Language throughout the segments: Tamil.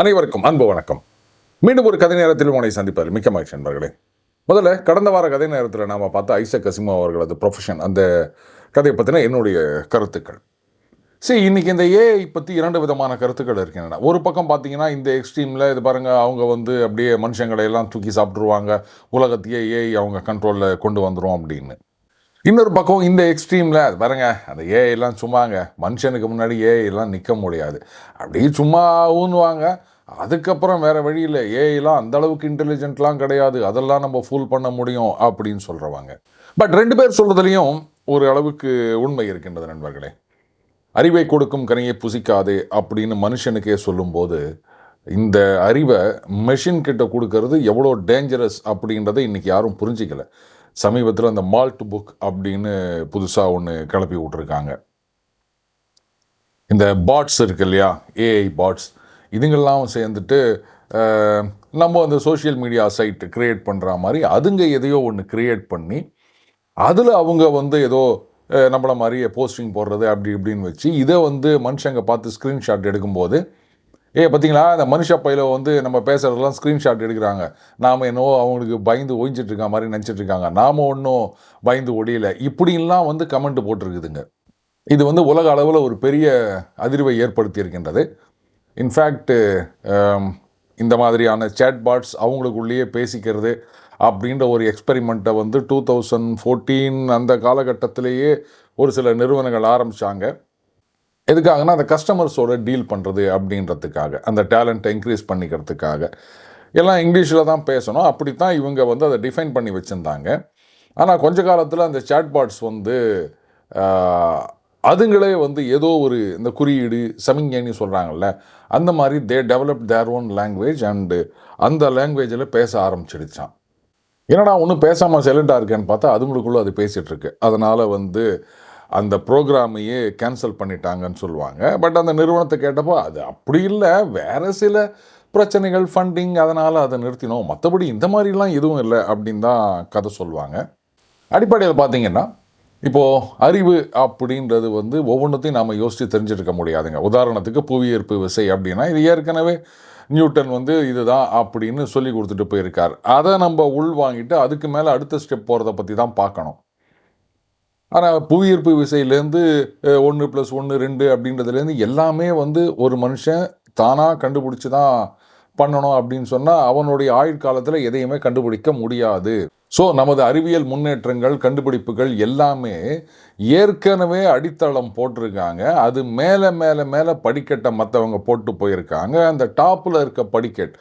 அனைவருக்கும் அன்பு வணக்கம். மீண்டும் ஒரு கதை நேரத்தில் உங்களை சந்திப்பார் மிக்க மகிழ்ச்சி நண்பர்களே. முதல்ல கடந்த வார கதை நேரத்தில் நாம் பார்த்த ஐசக் கசிமா அவர்களது ப்ரொஃபஷன் அந்த கதையை பற்றின என்னுடைய கருத்துக்கள். சரி இன்னைக்கு இந்த ஏஐ பற்றி இரண்டு விதமான கருத்துக்கள் இருக்கின்றன. ஒரு பக்கம் பார்த்தீங்கன்னா இந்த எக்ஸ்ட்ரீமில் இது பாருங்கள் அவங்க வந்து அப்படியே மனுஷங்களை எல்லாம் தூக்கி சாப்பிட்ருவாங்க உலகத்தையே ஏஐ அவங்க கண்ட்ரோலில் கொண்டு வந்துடும் அப்படின்னு. இன்னொரு பக்கம் இந்த எக்ஸ்ட்ரீமில் அது பாருங்க அந்த ஏஐ எல்லாம் சும்மாங்க. மனுஷனுக்கு முன்னாடி ஏஐ எல்லாம் நிற்க முடியாது. அப்படியே சும்மா ஊன்னுவாங்க அதுக்கப்புறம் வேறு வழியில் ஏஐலாம் அந்த அளவுக்கு இன்டெலிஜென்ட்லாம் கிடையாது. அதெல்லாம் நம்ம ஃபூல் பண்ண முடியும் அப்படின்னு சொல்கிறவாங்க பட் ரெண்டு பேர் சொல்கிறதுலையும் ஒரு அளவுக்கு உண்மை இருக்கின்றது நண்பர்களே. அறிவை கொடுக்கும் கனியை புசிக்காதே அப்படின்னு மனுஷனுக்கே சொல்லும்போது இந்த அறிவை மெஷின் கிட்ட கொடுக்கறது எவ்வளோ டேஞ்சரஸ் அப்படின்றத இன்றைக்கி யாரும் புரிஞ்சிக்கல. சமீபத்தில் அந்த மால்ட் புக் அப்படின்னு புதுசாக ஒன்று கிளப்பி விட்ருக்காங்க இந்த பாட்ஸ் இருக்கு இல்லையா? ஏஐ பாட்ஸ் இதுங்கெல்லாம் சேர்ந்துட்டு நம்ம அந்த சோஷியல் மீடியா சைட் க்ரியேட் பண்ணுற மாதிரி அதுங்க எதையோ ஒன்று க்ரியேட் பண்ணி அதில் அவங்க வந்து ஏதோ நம்மளை நம்மள மாதிரியே போஸ்டிங் போடுறது அப்படி இப்படின்னு வச்சு இதை வந்து மனுஷங்க பார்த்து ஸ்க்ரீன்ஷாட் எடுக்கும்போது ஏ பார்த்தீங்களா? இந்த மனுஷ பையில வந்து நம்ம பேசுகிறதெல்லாம் ஸ்க்ரீன்ஷாட் எடுக்கிறாங்க. நாம் என்னவோ அவங்களுக்கு பயந்து ஒழிஞ்சிட்டு இருக்க மாதிரி நினச்சிட்டு இருக்காங்க. நாம் ஒன்றும் பயந்து ஒழியல. இப்படின்லாம் வந்து கமெண்ட் போட்டிருக்குதுங்க. இது வந்து உலக அளவில் ஒரு பெரிய அதிர்வை ஏற்படுத்தி இருக்கின்றது. இன்ஃபேக்ட் um, இந்த மாதிரியான சேட் பாட்ஸ் அவங்களுக்குள்ளேயே பேசிக்கிறது அப்படின்ற ஒரு எக்ஸ்பெரிமெண்ட்டை வந்து டூ தௌசண்ட் ஃபோர்டீன் அந்த காலகட்டத்திலேயே ஒரு சில நிறுவனங்கள் ஆரம்பித்தாங்க எதுக்காகனா அந்த கஸ்டமர்ஸோட டீல் பண்ணுறது அப்படின்றதுக்காக அந்த டேலண்ட்டை இன்க்ரீஸ் பண்ணிக்கிறதுக்காக. எல்லாம் இங்கிலீஷில் தான் பேசணும். அப்படி தான் இவங்க வந்து அதை டிஃபைன் பண்ணி வச்சுருந்தாங்க. ஆனால் கொஞ்ச காலத்தில் அந்த சேட்பாட்ஸ் வந்து அதுங்களே வந்து ஏதோ ஒரு இந்த குறியீடு சமிஞ்சைன்னு சொல்கிறாங்கல்ல அந்த மாதிரி they develop their own language and அந்த லாங்குவேஜில் பேச ஆரம்பிச்சிடுச்சான் என்னடா ஒன்றும் பேசாமல் சைலண்டாக இருக்கேன்னு பார்த்தா அதுங்களுக்குள்ளே அது பேசிகிட்டு இருக்கு அதனால் வந்து அந்த ப்ரோக்ராமையே கேன்சல் பண்ணிட்டாங்கன்னு சொல்லுவாங்க. பட் அந்த நிறுவனத்தை கேட்டப்போ அது அப்படி இல்லை. வேறு சில பிரச்சனைகள் ஃபண்டிங் அதனால் அதை நிறுத்தினோம். மற்றபடி இந்த மாதிரிலாம் எதுவும் இல்லை அப்படின்னு தான் கதை சொல்லுவாங்க. அடிப்படையில் பார்த்தீங்கன்னா இப்போது அறிவு அப்படின்றது வந்து ஒவ்வொன்றத்தையும் நாம் யோசித்து தெரிஞ்சிருக்க முடியாதுங்க. உதாரணத்துக்கு புவியீர்ப்பு விசை அப்படின்னா இது ஏற்கனவே நியூட்டன் வந்து இதுதான் அப்படின்னு சொல்லி கொடுத்துட்டு போயிருக்கார். அதை நம்ம உள் வாங்கிட்டு அதுக்கு மேலே அடுத்த ஸ்டெப் போகிறத பற்றி தான் பார்க்கணும். ஆனால் புவியீர்ப்பு விசையிலேருந்து ஒன்று ப்ளஸ் ஒன்று ரெண்டு அப்படின்றதுலேருந்து எல்லாமே வந்து ஒரு மனுஷன் தானாக கண்டுபிடிச்சி தான் பண்ணணும் அப்படின்னு சொன்னால் அவனுடைய ஆயுட்காலத்தில் எதையுமே கண்டுபிடிக்க முடியாது. ஸோ நமது அறிவியல் முன்னேற்றங்கள் கண்டுபிடிப்புகள் எல்லாமே ஏற்கனவே அடித்தளம் போட்டிருக்காங்க. அது மேலே மேலே மேலே படிக்கட்டை மற்றவங்க போட்டு போயிருக்காங்க. அந்த டாப்பில் இருக்க படிக்கட்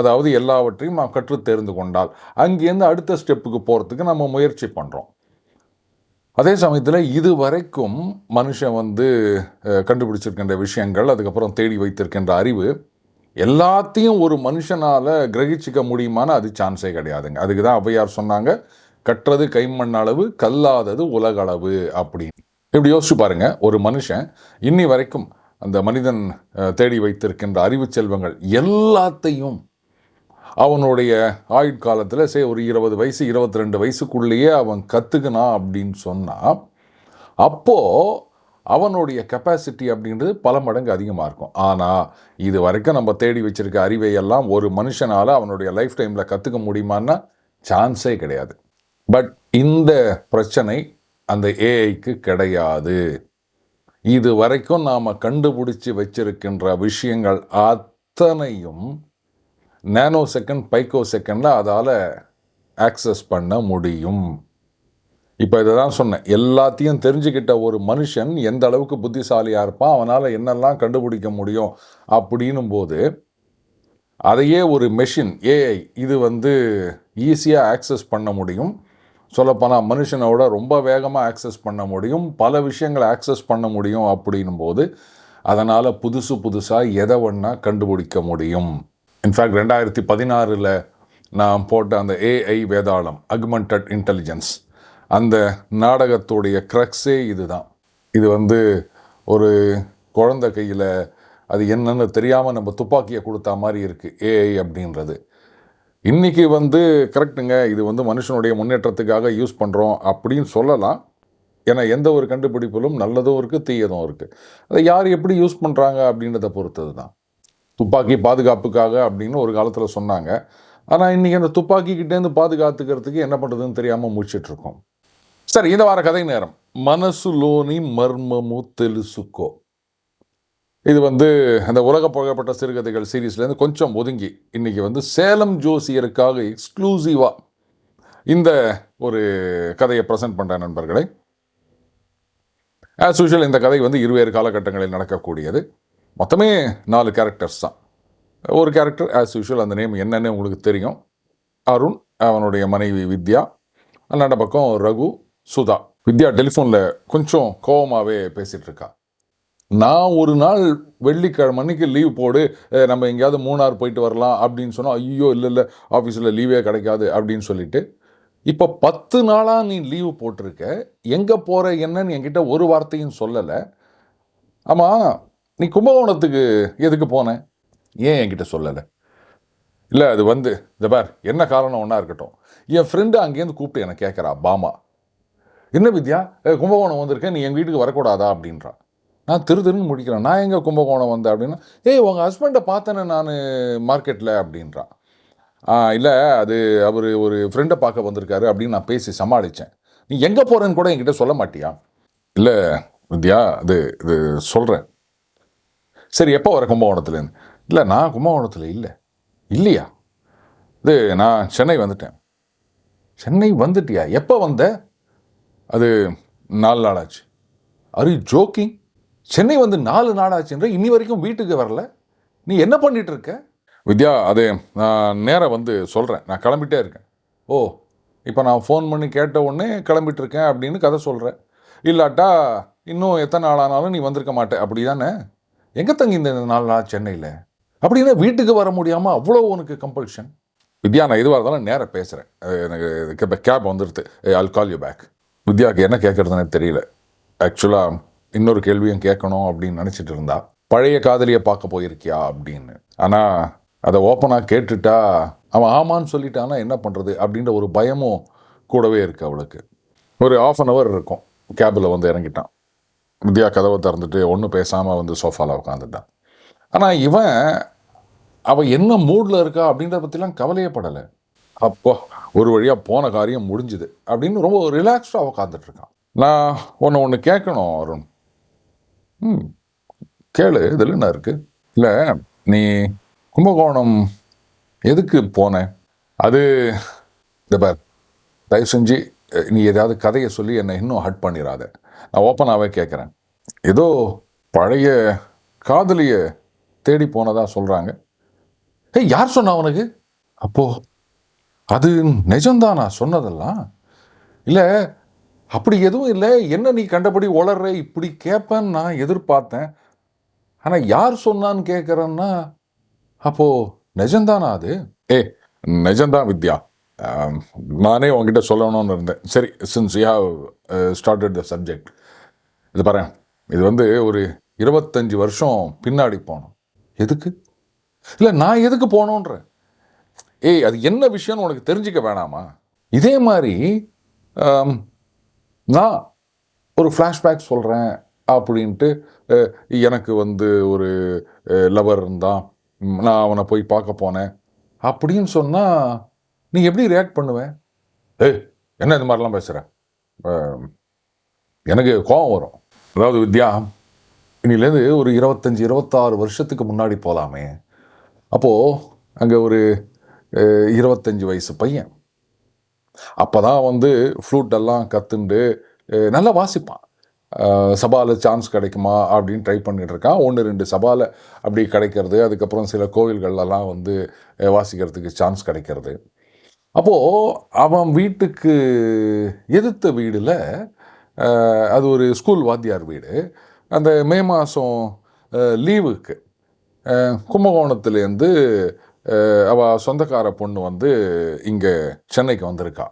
அதாவது எல்லாவற்றையும் நாம் கற்று தெரிந்து கொண்டால் அங்கேருந்து அடுத்த ஸ்டெப்புக்கு போகிறதுக்கு நம்ம முயற்சி பண்ணுறோம் அதே சமயத்தில் இது வரைக்கும் மனுஷன் வந்து கண்டுபிடிச்சிருக்கின்ற விஷயங்கள் அதுக்கப்புறம் தேடி வைத்திருக்கின்ற அறிவு எல்லாத்தையும் ஒரு மனுஷனால் கிரகிச்சிக்க முடியுமான்னு அது சான்ஸே கிடையாதுங்க. அதுக்கு தான் ஔவையார் சொன்னாங்க கற்றது கைமண் அளவு கல்லாதது உலகளவு அப்படின்னு. இப்படி யோசிச்சு பாருங்க ஒரு மனுஷன் இன்னி வரைக்கும் அந்த மனிதன் தேடி வைத்திருக்கின்ற அறிவு செல்வங்கள் எல்லாத்தையும் அவனுடைய ஆயுட்காலத்தில் சே ஒரு இருபது வயசு இருபத்தி ரெண்டு வயசுக்குள்ளேயே அவன் கற்றுக்கினான் அப்படின்னு சொன்னால் அப்போது அவனுடைய கெப்பாசிட்டி அப்படின்றது பல மடங்கு அதிகமாக இருக்கும். ஆனால் இது வரைக்கும் நம்ம தேடி வச்சுருக்க அறிவை எல்லாம் ஒரு மனுஷனால் அவனுடைய லைஃப் டைமில் கற்றுக்க முடியுமான்னா சான்ஸே கிடையாது. பட் இந்த பிரச்சனை அந்த ஏஐக்கு கிடையாது. இது வரைக்கும் நாம் கண்டுபிடிச்சி வச்சிருக்கின்ற விஷயங்கள் அத்தனையும் நேனோ செகண்ட் பைக்கோ செகண்டில் அதால் ஆக்சஸ் பண்ண முடியும். இப்போ இதை தான் சொன்னேன். எல்லாத்தையும் தெரிஞ்சுக்கிட்ட ஒரு மனுஷன் எந்த அளவுக்கு புத்திசாலியாக இருப்பான் அவனால் என்னெல்லாம் கண்டுபிடிக்க முடியும் அப்படின்னும் போது அதையே ஒரு மெஷின் ஏஐ இது வந்து ஈஸியாக ஆக்சஸ் பண்ண முடியும். சொல்லப்போனால் மனுஷனோட ரொம்ப வேகமாக ஆக்சஸ் பண்ண முடியும். பல விஷயங்களை ஆக்சஸ் பண்ண முடியும் அப்படின்னும் போது அதனால் புதுசு புதுசாக எதை ஒன்றா கண்டுபிடிக்க முடியும். இன்ஃபேக்ட் ரெண்டாயிரத்தி பதினாறில் நான் போட்ட அந்த ஏஐ வேதாளம் அக்மெண்டட் இன்டெலிஜென்ஸ் அந்த நாடகத்துடைய க்ரக்ஸே இதுதான். இது வந்து ஒரு குழந்தை கையில் அது என்னன்னு தெரியாமல் நம்ம துப்பாக்கியை கொடுத்தா மாதிரி இருக்குது ஏஐ அப்படின்றது. இன்றைக்கி வந்து கரெக்டுங்க இது வந்து மனுஷனுடைய முன்னேற்றத்துக்காக யூஸ் பண்ணுறோம் அப்படின்னு சொல்லலாம். ஏன்னா எந்த ஒரு கண்டுபிடிப்பிலும் நல்லதும் இருக்குது தீயதும் இருக்குது அதை யார் எப்படி யூஸ் பண்ணுறாங்க அப்படின்றத பொறுத்தது தான் துப்பாக்கி பாதுகாப்புக்காக அப்படின்னு ஒரு காலத்தில் சொன்னாங்க. ஆனால் இன்றைக்கி அந்த துப்பாக்கிக்கிட்டேருந்து பாதுகாத்துக்கிறதுக்கு என்ன பண்ணுறதுன்னு தெரியாமல் முடிச்சிட்ருக்கோம் சரி இந்த வார கதை நேரம். மனசுலோனி மர்மமு தெலுசுக்கோ. இது வந்து அந்த உலக புகழப்பட்ட சிறுகதைகள் சீரீஸ்லேருந்து கொஞ்சம் ஒதுங்கி இன்னைக்கு வந்து சேலம் ஜோசியருக்காக எக்ஸ்க்ளூசிவாக இந்த ஒரு கதையை ப்ரெசென்ட் பண்ணுற நண்பர்களே. ஆஸ் யூஷுவல் இந்த கதை வந்து இருவேறு காலகட்டங்களில் நடக்கக்கூடியது. மொத்தமே நாலு கேரக்டர்ஸ் தான். ஒரு கேரக்டர் ஆஸ் யூஷுவல் அந்த நேம் என்னன்னு உங்களுக்கு தெரியும். அருண் அவனுடைய மனைவி வித்யா. அந்த பக்கம் ரகு சுதா வித்யா டெலிஃபோனில் கொஞ்சம் கோவமாகவே பேசிகிட்டு இருக்கா நான் ஒரு நாள் வெள்ளிக்கிழமை அன்னைக்கு லீவ் போடு நம்ம எங்கேயாவது மூணார் போயிட்டு வரலாம் அப்படின்னு சொன்னால் ஐயோ இல்லை இல்லை ஆஃபீஸில் லீவே கிடைக்காது அப்படின்னு சொல்லிட்டு இப்போ பத்து நாளாக நீ லீவு போட்டிருக்க எங்கே போகிற என்னன்னு என்கிட்ட ஒரு வார்த்தையும் சொல்லலை. ஆமாம் நீ கும்பகோணத்துக்கு எதுக்கு போனேன் ஏன் என்கிட்ட சொல்லலை? இல்லை அது வந்து இந்த பார் என்ன காரணம் ஒன்றா இருக்கட்டும். என் ஃப்ரெண்டு அங்கேருந்து கூப்பிட்டு எனக்கு கேட்குறா பாமா. என்ன வித்யா? கும்பகோணம் வந்திருக்கேன் நீ எங்கள் வீட்டுக்கு வரக்கூடாதா? அப்படின்றா. நான் திரு திருன்னு முடிக்கிறேன். நான் எங்கே கும்பகோணம் வந்தேன் அப்படின்னா ஏய் உங்கள் ஹஸ்பண்டை பார்த்தேனே நான் மார்க்கெட்டில் அப்படின்றான் இல்லை அது அவர் ஒரு ஃப்ரெண்டை பார்க்க வந்திருக்காரு அப்படின்னு நான் பேசி சமாளித்தேன் நீ எங்கே போகிறேன்னு கூட என்கிட்ட சொல்ல மாட்டியா? இல்லை வித்யா அது இது சொல்கிறேன் சரி எப்போ வர கும்பகோணத்துலேருந்து இல்லை நான் கும்பகோணத்தில் இல்லை. இல்லையா? இது நான் சென்னை வந்துட்டேன். சென்னை வந்துட்டியா? எப்போ வந்த? அது நாலு நாளாச்சு. அரி ஜோக்கிங் சென்னை வந்து நாலு நாளாச்சுன்ற இன்னி வரைக்கும் வீட்டுக்கு வரல. நீ என்ன பண்ணிட்டு இருக்க வித்யா அது நான் நேராக வந்து சொல்கிறேன் நான் கிளம்பிட்டே இருக்கேன். ஓ இப்போ நான் ஃபோன் பண்ணி கேட்ட உடனே கிளம்பிட்டு இருக்கேன் அப்படின்னு கதை சொல்கிறேன் இல்லாட்டா இன்னும் எத்தனை நாள் ஆனாலும் நீ வந்திருக்க மாட்டே. அப்படி தானே எங்கே தங்கி இந்த நாலு நாள் சென்னையில்? அப்படின்னா வீட்டுக்கு வர முடியாமல் அவ்வளோ உனக்கு கம்பல்ஷன் வித்யா நான் எதுவாக இருந்தாலும் நேராக பேசுகிறேன் எனக்கு கேப் வந்துடுது அல் கால் யூ பேக் வித்யாவுக்கு என்ன கேட்குறதுனே தெரியல. ஆக்சுவலாக இன்னொரு கேள்வியும் கேட்கணும் அப்படின்னு நினச்சிட்டு இருந்தா பழைய காதலியை பார்க்க போயிருக்கியா அப்படின்னு. ஆனால் அதை ஓப்பனாக கேட்டுட்டா அவன் ஆமான்னு சொல்லிட்டானா என்ன பண்ணுறது அப்படின்ற ஒரு பயமும் கூடவே இருக்குது அவளுக்கு. ஒரு ஆஃப் அன் ஹவர் இருக்கும் கேபில் வந்து இறங்கிட்டான். வித்யா கதவை திறந்துட்டு ஒன்றும் பேசாமல் வந்து சோஃபாவில் உட்காந்துட்டான் ஆனால் இவன் அவள் என்ன மூடில் இருக்கா அப்படின்றத பற்றிலாம் கவலையப்படலை அப்போ ஒரு வழியாக போன காரியம் முடிஞ்சுது அப்படின்னு ரொம்ப ரிலாக்ஸ்டாக உட்காந்துட்ருக்கான் நான் ஒன்று ஒன்று கேட்கணும் அருண். ம் கேளு இதில் என்ன இருக்குது இல்லை நீ கும்பகோணம் எதுக்கு போனேன் அது இந்த பார் தயவு செஞ்சு நீ ஏதாவது கதையை சொல்லி என்னை இன்னும் ஹட் பண்ணிடாத நான் ஓப்பனாகவே கேட்குறேன் ஏதோ பழைய காதலியை தேடி போனதாக சொல்கிறாங்க ஏய் யார் சொன்னா அவனுக்கு அப்போது அது நிஜம்தானா சொன்னதெல்லாம்? இல்லை அப்படி எதுவும் இல்லை. என்ன நீ கண்டபடி உளர்ற? இப்படி கேட்பேன்னு நான் எதிர்பார்த்தேன். ஆனால் யார் சொன்னான்னு கேட்குறேன்னா அப்போ நிஜம்தானா அது? ஏ நிஜம்தான் வித்யா. நானே உங்ககிட்ட சொல்லணும்னு இருந்தேன். சரி since you have started the subject இது பாரு இது வந்து ஒரு இருபத்தஞ்சி வருஷம் பின்னாடி போனோம். எதுக்கு? இல்லை நான் எதுக்கு போனோன்றேன் ஏய் அது என்ன விஷயம்னு உனக்கு தெரிஞ்சுக்க வேணாமா? இதே மாதிரி நான் ஒரு ஃப்ளாஷ்பேக் சொல்கிறேன் அப்படின்ட்டு எனக்கு வந்து ஒரு லவர் இருந்தான் நான் அவனை போய் பார்க்க போனேன் அப்படின்னு சொன்னால் நீ எப்படி ரியாக்ட் பண்ணுவேன் ஏய் என்ன இது மாதிரிலாம் பேசுகிற எனக்கு கோபம் வரும். அதாவது வித்யா இன்னிலேருந்து ஒரு இருபத்தஞ்சி இருபத்தாறு வருஷத்துக்கு முன்னாடி போகலாமே அப்போது அங்கே ஒரு இருபத்தஞ்சி வயசு பையன். அப்போ தான் வந்து ஃப்ளூட்டெல்லாம் கற்றுண்டு நல்லா வாசிப்பான். சபாவில் சான்ஸ் கிடைக்குமா அப்படின்னு ட்ரை பண்ணிட்டு இருக்கான். ஒன்று ரெண்டு சபாவில் அப்படி கிடைக்கிறது. அதுக்கப்புறம் சில கோவில்கள்லாம் வந்து வாசிக்கிறதுக்கு சான்ஸ் கிடைக்கிறது. அப்போது அவன் வீட்டுக்கு எதிர்த்த வீடில் அது ஒரு ஸ்கூல் வாத்தியார் வீடு. அந்த மே மாதம் லீவுக்கு கும்பகோணத்துலேருந்து அவள் சொந்தக்கார பொண்ணு வந்து இங்கே சென்னைக்கு வந்திருக்கா.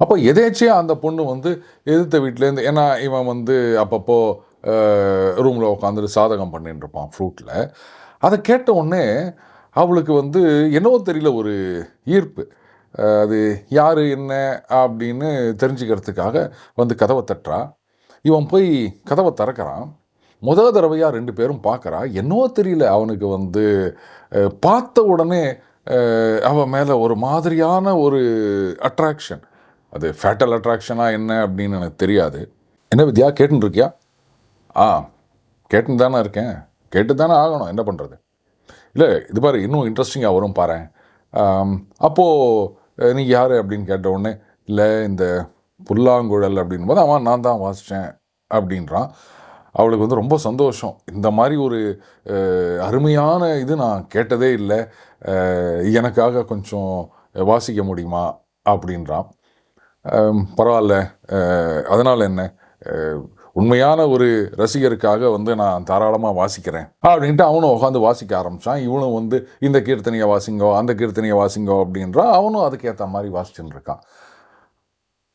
அப்போ எதேச்சியாக அந்த பொண்ணு வந்து எதிர்த்த வீட்டிலேருந்து ஏன்னா இவன் வந்து அப்பப்போ ரூமில் உட்காந்துட்டு சாதகம் பண்ணிட்டு இருப்பான் ஃப்ரூட்டில் அதை கேட்ட உடனே அவளுக்கு வந்து என்னவோ தெரியல ஒரு ஈர்ப்பு. அது யார் என்ன அப்படின்னு தெரிஞ்சுக்கிறதுக்காக வந்து கதவை தட்டுறா. இவன் போய் கதவை திறக்கிறான். முத தடவையாக ரெண்டு பேரும் பார்க்குறா என்னவோ தெரியல அவனுக்கு வந்து பார்த்த உடனே அவன் மேலே ஒரு மாதிரியான ஒரு அட்ராக்ஷன் அது ஃபேட்டல் அட்ராக்ஷனா என்ன அப்படின்னு எனக்கு தெரியாது. என்ன வித்யா கேட்டுன்னு இருக்கியா ஆ கேட்டுன்னு தானே இருக்கேன். கேட்டு தானே ஆகணும். என்ன பண்ணுறது இல்லை இது பாரு இன்னும் இன்ட்ரெஸ்டிங்காக வரும் பாரு அப்போது நீ யார் அப்படின்னு கேட்ட உடனே இல்லை இந்த புல்லாங்குழல் அப்படின் போது அவன் நான் தான் வாசித்தேன் அப்படின்றான். அவளுக்கு வந்து ரொம்ப சந்தோஷம். இந்த மாதிரி ஒரு அருமையான இது நான் கேட்டதே இல்லை. எனக்காக கொஞ்சம் வாசிக்க முடியுமா? அப்படின்றான். பரவாயில்ல. அதனால் என்ன? உண்மையான ஒரு ரசிகருக்காக வந்து நான் தாராளமாக வாசிக்கிறேன். அப்படின்ட்டு அவனும் உட்காந்து வாசிக்க ஆரம்பித்தான் இவனும் வந்து இந்த கீர்த்தனையை வாசிங்கோ அந்த கீர்த்தனையை வாசிங்கோ அப்படின்றான் அவனும் அதுக்கேற்ற மாதிரி வாசிச்சுன்னு இருக்கான்.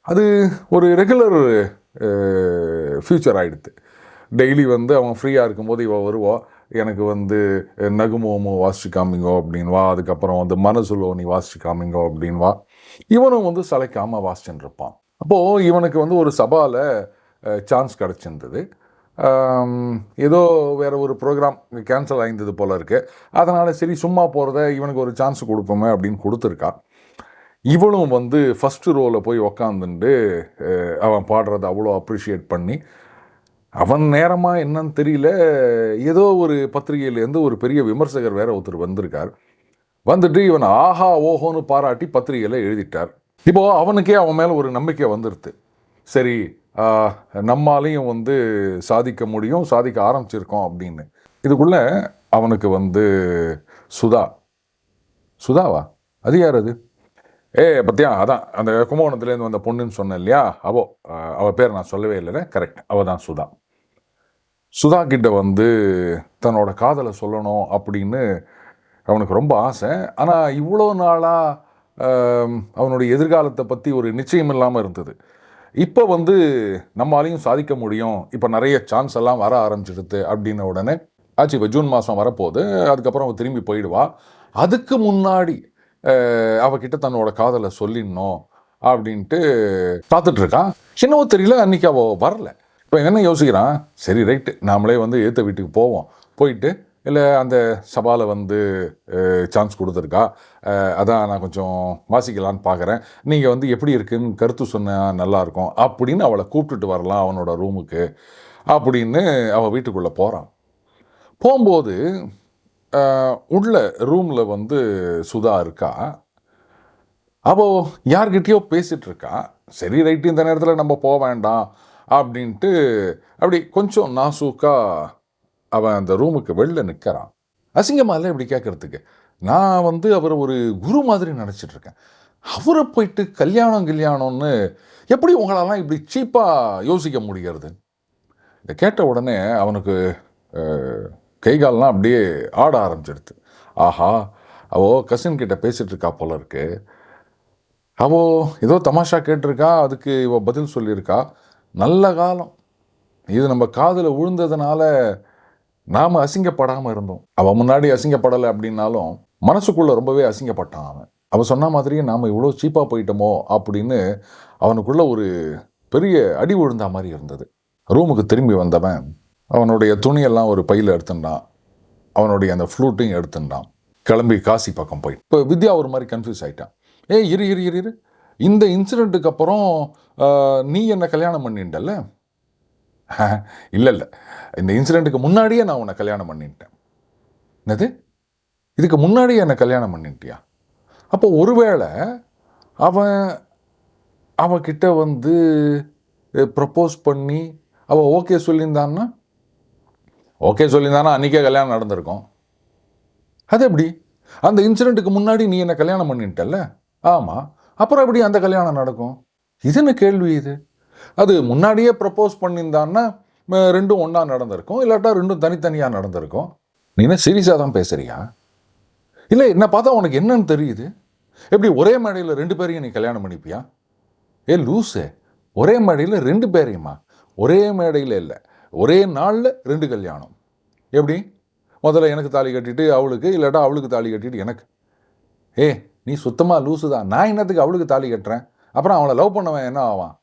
அது ஒரு ரெகுலர் ஃப்யூச்சர் ஆகிடுது டெய்லி வந்து அவன் ஃப்ரீயாக இருக்கும்போது இவள் வருவா. எனக்கு வந்து நகுமோமோ வாசிச்சு காமிங்கோ அப்படின்வா அதுக்கப்புறம் வந்து மனசுலோ நீ வாசிச்சு காமிங்கோ அப்படின்வா இவனும் வந்து சளைக்காமல் வாசிச்சுன்னு இருப்பான் அப்போது இவனுக்கு வந்து ஒரு சபாவில் சான்ஸ் கிடச்சிருந்தது. ஏதோ வேறு ஒரு ப்ரோக்ராம் கேன்சல் ஆகிந்தது போல இருக்குது அதனால் சரி சும்மா போகிறத இவனுக்கு ஒரு சான்ஸ் கொடுப்போமே அப்படின்னு கொடுத்துருக்கா. இவளும் வந்து ஃபஸ்ட்டு ரோவில் போய் உக்காந்துட்டு அவன் பாடுறதை அவ்வளோ அப்ரிஷியேட் பண்ணி அவன் நேரமாக என்னன்னு தெரியல. ஏதோ ஒரு பத்திரிகையிலேருந்து ஒரு பெரிய விமர்சகர் வேற ஒருத்தர் வந்திருக்கார். வந்துட்டு இவன் ஆஹா ஓஹோன்னு பாராட்டி பத்திரிகையில் எழுதிட்டார். இப்போது அவனுக்கே அவன் மேலே ஒரு நம்பிக்கை வந்துடுது சரி நம்மாலையும் வந்து சாதிக்க முடியும் சாதிக்க ஆரம்பிச்சிருக்கோம் அப்படின்னு. இதுக்குள்ளே அவனுக்கு வந்து சுதா. சுதாவா? அது யார் அது? ஏ பத்தியா அதான் அந்த கும்பகோணத்துலேருந்து வந்த பொண்ணுன்னு சொன்னேன் இல்லையா? அவோ அவள் பேர் நான் சொல்லவே இல்லை கரெக்ட் அவள் தான் சுதா. சுதா கிட்ட வந்து தன்னோட காதலை சொல்லணும் அப்படின்னு அவனுக்கு ரொம்ப ஆசை. ஆனால் இவ்வளோ நாளாக அவனுடைய எதிர்காலத்தை பற்றி ஒரு நிச்சயம் இல்லாமல் இருந்தது. இப்போ வந்து நம்மளாலையும் சாதிக்க முடியும். இப்போ நிறைய சான்ஸ் எல்லாம் வர ஆரம்பிச்சிடுது அப்படின்ன உடனே ஆச்சு இப்போ ஜூன் மாதம் வரப்போகுது. அதுக்கப்புறம் அவள் திரும்பி போயிடுவா. அதுக்கு முன்னாடி அவகிட்ட தன்னோட காதலை சொல்லிடணும் அப்படின்ட்டு பார்த்துட்ருக்கான் சின்னவோ தெரியல அன்றைக்கி அவள் வரல. இப்போ என்ன யோசிக்கிறான்? சரி ரைட்டு நாமளே வந்து ஏற்ற வீட்டுக்கு போவோம். போயிட்டு இல்லை அந்த சபாவில் வந்து சான்ஸ் கொடுத்துருக்கா? அதான் நான் கொஞ்சம் வாசிக்கலான்னு பார்க்குறேன் நீங்கள் வந்து எப்படி இருக்குன்னு கருத்து சொன்னால் நல்லாயிருக்கும் அப்படின்னு அவளை கூப்பிட்டுட்டு வரலாம் அவனோட ரூமுக்கு. அப்படின்னு அவள் வீட்டுக்குள்ளே போகிறான் போகும்போது உள்ள ரூமில் வந்து சுதா இருக்கா? அவள் யார்கிட்டயோ பேசிட்டு இருக்கா? சரி ரைட்டு இந்த நேரத்தில் நம்ம போக வேண்டாம். அப்படின்ட்டு அப்படி கொஞ்சம் நாசூக்கா அவன் அந்த ரூமுக்கு வெளில நிற்கிறான் அசிங்கமாக இல்லை இப்படி கேட்கறதுக்கு நான் வந்து அவரை ஒரு குரு மாதிரி நினச்சிட்டு இருக்கேன் அவரை போயிட்டு கல்யாணம் கல்யாணம்னு எப்படி உங்களாலாம் இப்படி சீப்பாக யோசிக்க முடிகிறது? இதை கேட்ட உடனே அவனுக்கு கைகாலெலாம் கை அப்படியே ஆட ஆரம்பிச்சிடுது ஆஹா அவோ கசின் கிட்ட பேசிட்டு இருக்கா போல இருக்கு. அவோ ஏதோ தமாஷா கேட்டிருக்கா அதுக்கு இவ பதில் சொல்லியிருக்கா. நல்ல காலம். இது நம்ம காதில் விழுந்ததுனால நாம் அசிங்கப்படாமல் இருந்தோம். அவன் முன்னாடி அசிங்கப்படலை அப்படின்னாலும் மனசுக்குள்ளே ரொம்பவே அசிங்கப்பட்டான் அவன். அவன் சொன்ன மாதிரியே நாம் இவ்வளோ சீப்பாக போயிட்டோமோ அப்படின்னு அவனுக்குள்ளே ஒரு பெரிய அடி விழுந்த மாதிரி இருந்தது. ரூமுக்கு திரும்பி வந்தவன் அவனுடைய துணியெல்லாம் ஒரு பையில் எடுத்துட்டான். அவனுடைய அந்த ஃப்ளூட்டையும் எடுத்துட்டான். கிளம்பி காசி பக்கம் போய் இப்போ வித்யா ஒரு மாதிரி கன்ஃபியூஸ் ஆயிட்டான். ஏ இரு இரு இரு இரு. இந்த இன்சிடெண்ட்டுக்கு அப்புறம் நீ என்னை கல்யாணம் பண்ணிட்டல்ல? இல்லை இல்லை இந்த இன்சிடெண்ட்டுக்கு முன்னாடியே நான் உன்னை கல்யாணம் பண்ணிட்டேன். என்னது? இதுக்கு முன்னாடியே என்னை கல்யாணம் பண்ணிட்டியா? அப்போ ஒருவேளை அவன் அவகிட்ட வந்து ப்ரப்போஸ் பண்ணி அவள் ஓகே சொல்லியிருந்தான்னா? ஓகே சொல்லியிருந்தானா அன்றைக்கே கல்யாணம் நடந்திருக்கும். அது எப்படி? அந்த இன்சிடெண்ட்டுக்கு முன்னாடி நீ என்னை கல்யாணம் பண்ணிட்டல்ல? ஆமாம் அப்புறம் எப்படி அந்த கல்யாணம் நடக்கும்? இது என்ன கேள்வி இது. அது முன்னாடியே ப்ரப்போஸ் பண்ணியிருந்தான்னா ரெண்டும் ஒன்றா நடந்திருக்கும். இல்லாட்டா ரெண்டும் தனித்தனியாக நடந்திருக்கும். நீ என்ன சீரியஸாக தான் பேசுகிறியா இல்லை என்ன பார்த்தா உனக்கு என்னன்னு தெரியுது. எப்படி ஒரே மேடையில் ரெண்டு பேரையும் நீ கல்யாணம் பண்ணிப்பியா? ஏ லூஸு ஒரே மேடையில் ரெண்டு பேரையுமா? ஒரே மேடையில் இல்லை. ஒரே நாளில் ரெண்டு கல்யாணம். எப்படி? முதல்ல எனக்கு தாலி கட்டிட்டு அவளுக்கு. இல்லாட்டா அவளுக்கு தாலி கட்டிட்டு எனக்கு. ஏ நீ சுத்தமாக லூசு தான். நான் என்னத்துக்கு அவளுக்கு தாலி கட்டுறேன்? அப்புறம் அவளை லவ் பண்ணவன் என்ன ஆவான்?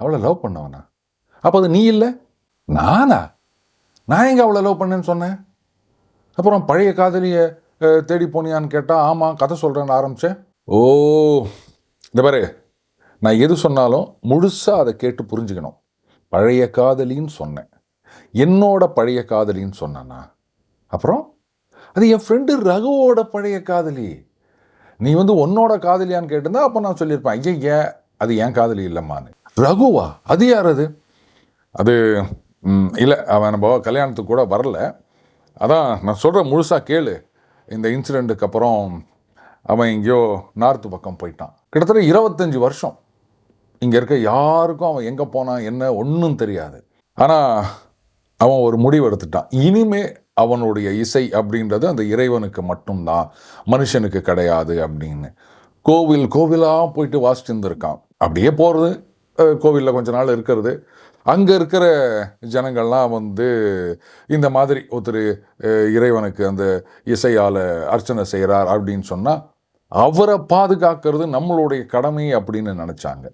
அவளை லவ் பண்ணவனா? அப்போ அது நீ இல்லை? நானா? நான் எங்கே அவளை லவ் பண்ணேன்னு சொன்னேன்? அப்புறம் பழைய காதலியை தேடி போனியான்னு கேட்டால் ஆமாம் கதை சொல்கிறேன்னு ஆரம்பித்தேன் ஓ இந்த பாரு. நான் எது சொன்னாலும் முழுசாக அதை கேட்டு புரிஞ்சுக்கணும். பழைய காதலின்னு சொன்னேன். என்னோட பழைய காதலின்னு சொன்னேன்னா அப்புறம்? அது என் ஃப்ரெண்டு ரகுவோட பழைய காதலி. நீ வந்து உன்னோட காதலியான்னு கேட்டிருந்தா அப்போ நான் சொல்லியிருப்பேன் ஐயா அது என் காதலி இல்லைம்மான்னு. ரகுவா அது யார் அது? அது இல்லை அவன் நம்ம கல்யாணத்துக்கு கூட வரல. அதான் நான் சொல்கிற முழுசாக கேளு. இந்த இன்சிடெண்ட்டுக்கு அப்புறம் அவன் எங்கேயோ நார்த்து பக்கம் போயிட்டான். கிட்டத்தட்ட இருபத்தஞ்சி வருஷம் இங்கே இருக்க யாருக்கும் அவன் எங்கே போனான் என்ன ஒன்றும் தெரியாது. ஆனால் அவன் ஒரு முடிவு எடுத்துட்டான். இனிமே அவனுடைய இசை அப்படின்றது அந்த இறைவனுக்கு மட்டும்தான். மனுஷனுக்கு கிடையாது அப்படின்னு. கோவில் கோவிலாக போயிட்டு வாசிட்டு இருந்திருக்கான் அப்படியே போகிறது கோவிலில் கொஞ்ச நாள் இருக்கிறது. அங்கே இருக்கிற ஜனங்கள்லாம் வந்து இந்த மாதிரி ஒருத்தர் இறைவனுக்கு அந்த இசையால் அர்ச்சனை செய்கிறார் அப்படின்னு சொன்னால் அவரை பாதுகாக்கிறது நம்மளுடைய கடமை அப்படின்னு நினச்சாங்க.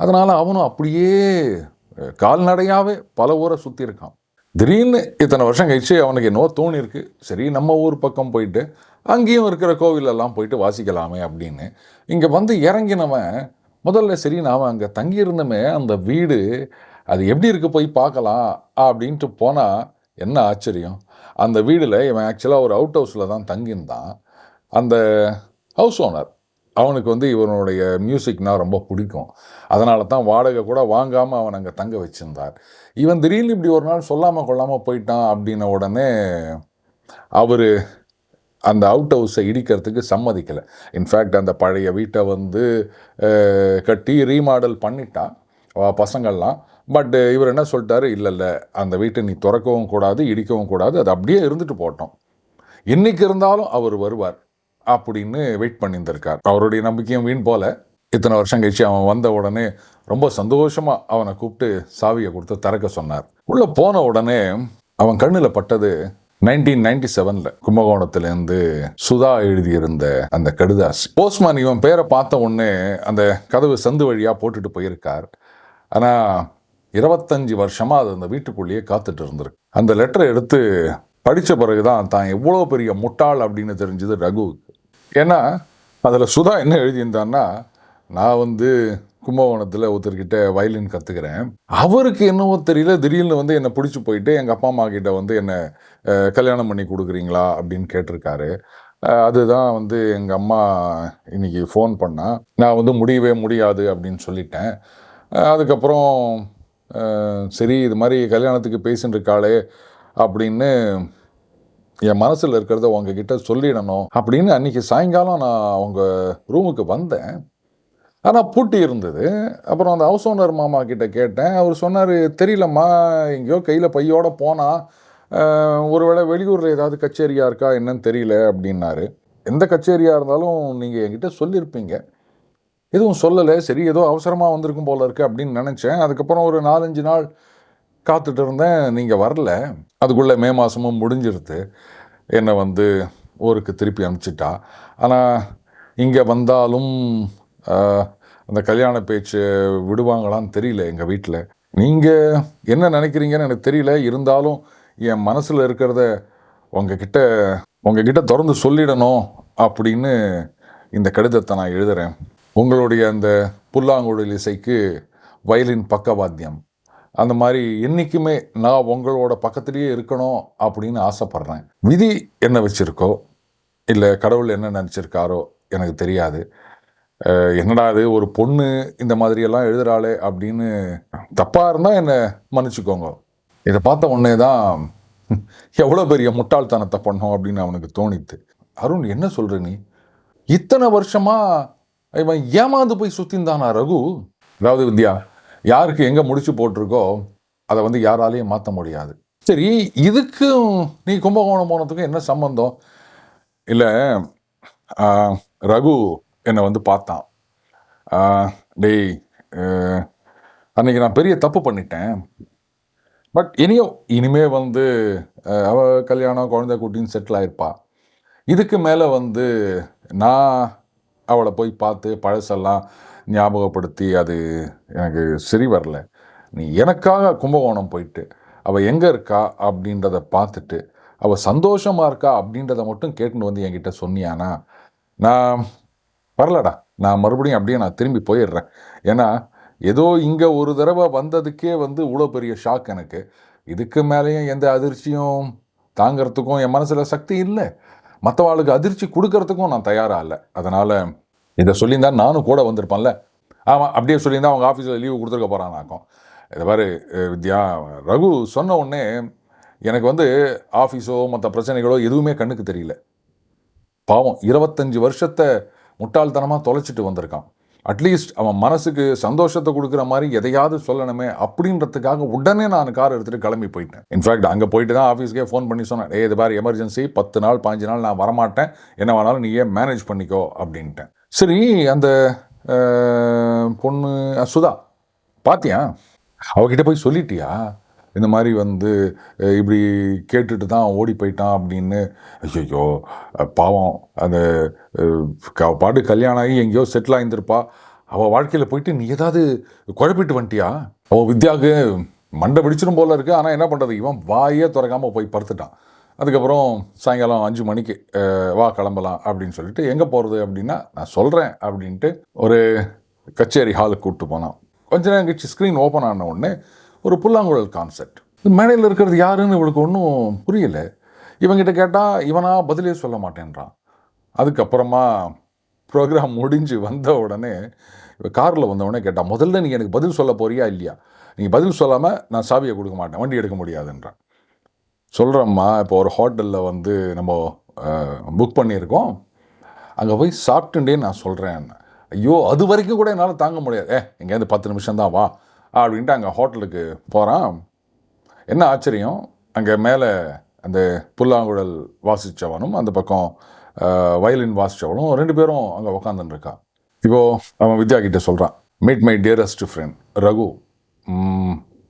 அதனால் அவனும் அப்படியே கால்நடையாகவே பல ஊரை சுற்றி இருக்கான் திடீர்னு இத்தனை வருஷம் கழிச்சு அவனுக்கு என்னவோ தோணிருக்கு சரி நம்ம ஊர் பக்கம் போயிட்டு அங்கேயும் இருக்கிற கோவிலெல்லாம் போயிட்டு வாசிக்கலாமே அப்படின்னு. இங்கே வந்து இறங்கினவன் முதல்ல சரி நாம் அங்கே தங்கியிருந்தோமே அந்த வீடு அது எப்படி இருக்கு போய் பார்க்கலாம் அப்படின்ட்டு போனால் என்ன ஆச்சரியம். அந்த வீடில் இவன் ஆக்சுவலாக ஒரு அவுட் ஹவுஸில் தான் தங்கியிருந்தான். அந்த ஹவுஸ் ஓனர் அவனுக்கு வந்து இவனுடைய மியூசிக்னால் ரொம்ப பிடிக்கும். அதனால தான் வாடகை கூட வாங்காமல் அவன் அங்கே தங்க வச்சிருந்தார். இவன் திடீர்னு இப்படி ஒரு நாள் சொல்லாமல் கொள்ளாமல் போயிட்டான் அப்படின்ன உடனே அவர் அந்த அவுட் ஹவுஸை இடிக்கிறதுக்கு சம்மதிக்கலை. இன்ஃபேக்ட் அந்த பழைய வீட்டை வந்து கட்டி ரீமாடல் பண்ணிட்டான் பசங்கள்லாம். பட் இவர் என்ன சொல்லிட்டாரு? இல்லை இல்லை அந்த வீட்டை நீ திறக்கவும் கூடாது இடிக்கவும் கூடாது அது அப்படியே இருந்துட்டு போட்டோம் இன்னைக்கு இருந்தாலும் அவர் வருவார். அப்படின்னு வெயிட் பண்ணியிருந்திருக்கார். அவருடைய நம்பிக்கையும் வீண் போல. இத்தனை வருஷம் கழிச்சு அவன் வந்த உடனே ரொம்ப சந்தோஷமா அவனை கூப்பிட்டு சாவியை கொடுத்து திறக்க சொன்னார். உள்ள போன உடனே அவன் கண்ணில் பட்டது நைன்டீன் நைன்டி செவனில் கும்பகோணத்திலேருந்து சுதா எழுதியிருந்த அந்த கடுதாசி. போஸ்ட்மேன் இவன் பேரை பார்த்த உடனே அந்த கதவு சந்து வழியாக போட்டுட்டு போயிருக்கார். ஆனால் இருபத்தஞ்சி வருஷமாக அது அந்த வீட்டுக்குள்ளேயே காத்துட்டு இருந்திருக்கு. அந்த லெட்டரை எடுத்து படித்த பிறகுதான் தான் எவ்வளோ பெரிய முட்டாள் அப்படின்னு தெரிஞ்சது ரகுவுக்கு. ஏன்னா அதில் சுதா என்ன எழுதியிருந்தான்னா நான் வந்து கும்பகோணத்தில் ஒருத்தர்கிட்ட வயலின் கற்றுக்கிறேன் அவருக்கு என்னவோ தெரியல திடீர்னு வந்து என்னை பிடிச்சி போயிட்டு எங்கள் அப்பா அம்மா கிட்ட வந்து என்னை கல்யாணம் பண்ணி கொடுக்குறீங்களா? அப்படின்னு கேட்டிருக்காரு. அதுதான் வந்து எங்கள் அம்மா இன்னைக்கு ஃபோன் பண்ணால் நான் வந்து முடியவே முடியாது அப்படின்னு சொல்லிட்டேன். அதுக்கப்புறம் சரி இது மாதிரி கல்யாணத்துக்கு பேசின்னு இருக்காளே அப்படின்னு என் மனசில் இருக்கிறத உங்ககிட்ட சொல்லிடணும் அப்படின்னு அன்றைக்கி சாயங்காலம் நான் அவங்க ரூமுக்கு வந்தேன். ஆனால் பூட்டி இருந்தது. அப்புறம் அந்த ஹவுஸ் ஓனர் மாமா கிட்டே கேட்டேன். அவர் சொன்னார் தெரியலம்மா எங்கேயோ கையில் பையோட போனால் ஒருவேளை வெளியூரில் ஏதாவது கச்சேரியாக இருக்கா என்னன்னு தெரியல அப்படின்னாரு. எந்த கச்சேரியாக இருந்தாலும் நீங்கள் என்கிட்ட சொல்லியிருப்பீங்க எதுவும் சொல்லலை. சரி ஏதோ அவசரமாக வந்திருக்கும் போல இருக்குது அப்படின்னு நினச்சேன். அதுக்கப்புறம் ஒரு நாலஞ்சு நாள் காத்துட்டு இருந்தேன் நீங்கள் வரல. அதுக்குள்ளே மே மாதமும் முடிஞ்சிருது என்னை வந்து ஊருக்கு திருப்பி அனுப்பிச்சிட்டா. ஆனால் இங்கே வந்தாலும் அந்த கல்யாண பேச்சு விடுவாங்களான்னு தெரியல எங்கள் வீட்டில் நீங்கள் என்ன நினைக்கிறீங்கன்னு எனக்கு தெரியல. இருந்தாலும் என் மனசில் இருக்கிறத உங்ககிட்ட உங்ககிட்ட திறந்து சொல்லிடணும் அப்படின்னு இந்த கடிதத்தை நான் எழுதுகிறேன் உங்களுடைய அந்த புல்லாங்குழல் இசைக்கு வயலின் பக்கவாத்தியம். அந்த மாதிரி என்றைக்குமே நான் உங்களோட பக்கத்துலேயே இருக்கணும் அப்படின்னு ஆசைப்பட்றேன். விதி என்ன வச்சுருக்கோ இல்லை கடவுள் என்ன நினச்சிருக்காரோ எனக்கு தெரியாது. என்னடா இது ஒரு பொண்ணு இந்த மாதிரியெல்லாம் எழுதுகிறாளே அப்படின்னு தப்பாக இருந்தால் என்னை மன்னிச்சுக்கோங்க. இதை பார்த்த உடனே தான் எவ்வளோ பெரிய முட்டாள்தனத்தை பண்ணோம் அப்படின்னு அவனுக்கு தோணித்து. அருண் என்ன சொல்கிற நீ? இத்தனை வருஷமாக இவன் ஏமாந்து போய் சுத்திந்தானா ரகு? அதாவது வித்யா யாருக்கு எங்கே முடிச்சு போட்டிருக்கோ அதை வந்து யாராலையும் மாற்ற முடியாது. சரி இதுக்கும் நீ கும்பகோணம் போனதுக்கும் என்ன சம்பந்தம்? இல்லை ரகு என்னை வந்து பார்த்தான். டேய் அன்றைக்கி அன்னைக்கு நான் பெரிய தப்பு பண்ணிட்டேன். பட் இனியோ இனிமே வந்து அவ கல்யாணம் குழந்தை குட்டின்னு செட்டில் ஆயிருப்பா. இதுக்கு மேலே வந்து நான் அவளை போய் பார்த்து பழசெல்லாம் ஞாபகப்படுத்தி அது எனக்கு சரி வரல. நீ எனக்காக கும்பகோணம் போயிட்டு அவள் எங்கே இருக்கா அப்படின்றத பார்த்துட்டு அவள் சந்தோஷமாக இருக்கா அப்படின்றத மட்டும் கேட்டுன்னு வந்து என்கிட்ட சொன்னியானா நான் வரலடா. நான் மறுபடியும் அப்படியே நான் திரும்பி போயிடுறேன். ஏன்னா ஏதோ இங்கே ஒரு தடவை வந்ததுக்கே வந்து இவ்வளோ பெரிய ஷாக் எனக்கு. இதுக்கு மேலேயும் எந்த அதிர்ச்சியும் தாங்கிறதுக்கும் என் மனசில் சக்தி இல்லை. மற்றவாளுக்கு அதிர்ச்சி கொடுக்கறதுக்கும் நான் தயாராக இல்லை. அதனால் இதை சொல்லியிருந்தா நானும் கூட வந்திருப்பேன்ல. ஆமாம் அப்படியே சொல்லியிருந்தா அவங்க ஆஃபீஸில் லீவு கொடுத்துருக்க போகிறானாக்கும் இதை மாதிரி வித்யா ரகு சொன்ன உடனே எனக்கு வந்து ஆஃபீஸோ மற்ற பிரச்சனைகளோ எதுவுமே கண்ணுக்கு தெரியல. பாவம் இருபத்தஞ்சு வருஷத்தை முட்டாள்தனமாக தொலைச்சிட்டு வந்திருக்கான். அட்லீஸ்ட் அவன் மனசுக்கு சந்தோஷத்தை கொடுக்குற மாதிரி எதையாவது சொல்லணுமே அப்படின்றதுக்காக உடனே நான் கார் எடுத்துகிட்டு கிளம்பி போயிட்டேன். இன்ஃபேக்ட் அங்கே போயிட்டு தான் ஆஃபீஸ்க்கே ஃபோன் பண்ணி சொன்னேன். ஏ இது மாதிரி எமர்ஜென்சி பத்து நாள் பாஞ்சு நாள் நான் வரமாட்டேன். என்ன வேணாலும் நீ ஏன் மேனேஜ் பண்ணிக்கோ அப்படின்ட்டேன். சரி அந்த பொண்ணு சுதா பாத்தியா? அவகிட்ட போய் சொல்லிட்டியா? இந்த மாதிரி வந்து இப்படி கேட்டுட்டு தான் ஓடி போயிட்டான் அப்படின்னு. ஐயோ பாவம். அந்த பாட்டு கல்யாணம் ஆகி எங்கேயோ செட்டில் ஆயிருந்திருப்பா. அவள் வாழ்க்கையில் போயிட்டு நீ ஏதாவது குழப்பிட்டு வந்துட்டியா? அவள் வித்யாவுக்கு மண்டை பிடிச்சிடும் போல இருக்கு. ஆனால் என்ன பண்ணுறது இவன் வாயே திறக்காமல் போய் படுத்துட்டான். அதுக்கப்புறம் சாயங்காலம் அஞ்சு மணிக்கு வா கிளம்பலாம் அப்படின்னு சொல்லிட்டு எங்கே போகிறது அப்படின்னா நான் சொல்கிறேன் அப்படின்ட்டு ஒரு கச்சேரி ஹாலுக்கு கூப்பிட்டு போனான். கொஞ்ச நேரம் கழிச்சு ஸ்க்ரீன் ஓப்பன் ஆன உடனே ஒரு புல்லாங்குழல் கான்செப்ட் மேடையில் இருக்கிறது யாருன்னு இவளுக்கு ஒன்றும் புரியல. இவங்கிட்ட கேட்டால் இவனா பதிலே சொல்ல மாட்டேன்றான். அதுக்கப்புறமா ப்ரோக்ராம் முடிஞ்சு வந்த உடனே காரில் வந்த உடனே கேட்டா முதல்ல நீ எனக்கு பதில் சொல்ல போறியா இல்லையா? நீ பதில் சொல்லாமல் நான் சாவியை கொடுக்க மாட்டேன் வண்டி எடுக்க முடியாதுன்றான். சொல்கிறோம்மா இப்போ ஒரு ஹோட்டலில் வந்து நம்ம புக் பண்ணியிருக்கோம். அங்கே போய் சாப்பிட்டுட்டே நான் சொல்கிறேன் ஐயோ அது வரைக்கும் கூட என்னால் தாங்க முடியாது. ஏ எங்கேயாவது பத்து நிமிஷம் தான் வா அப்படின்ட்டு அங்கே ஹோட்டலுக்கு போகிறான் என்ன ஆச்சரியம்? அங்கே மேலே அந்த புல்லாங்குழல் வாசித்தவனும் அந்த பக்கம் வயலின் வாசித்தவனும் ரெண்டு பேரும் அங்கே உக்காந்துன்னு இருக்கான் அவன் வித்யா கிட்டே சொல்கிறான் meet my dearest friend Raghu.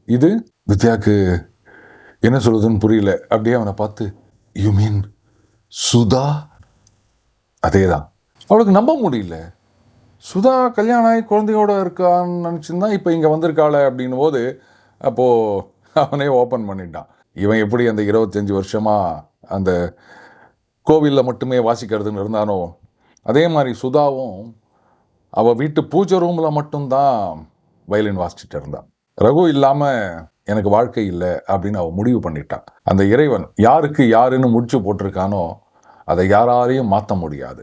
இது வித்யாவுக்கு என்ன சொல்லுதுன்னு புரியல. அப்படியே அவனை பார்த்து யூ மீன் சுதா? அதே தான் அவளுக்கு நம்ப முடியல. சுதா கல்யாணம் ஆகி குழந்தையோட இருக்கான்னு நினச்சிருந்தா இப்போ இங்கே வந்திருக்காள அப்படின்னும் போது அப்போது அவனே ஓப்பன் பண்ணிட்டான். இவன் எப்படி அந்த இருபத்தஞ்சி வருஷமாக அந்த கோவிலில் மட்டுமே வாசிக்கிறதுன்னு இருந்தானோ அதே மாதிரி சுதாவும் அவள் வீட்டு பூஜை ரூமில் மட்டும்தான் வயலின் வாசிச்சுட்டு இருந்தான். ரகு இல்லாமல் எனக்கு வாழ்க்கை இல்லை அப்படின்னு அவன் முடிவு பண்ணிட்டான். அந்த இறைவன் யாருக்கு யாருன்னு முடிச்சு போட்டிருக்கானோ அதை யாராலையும் மாற்ற முடியாது.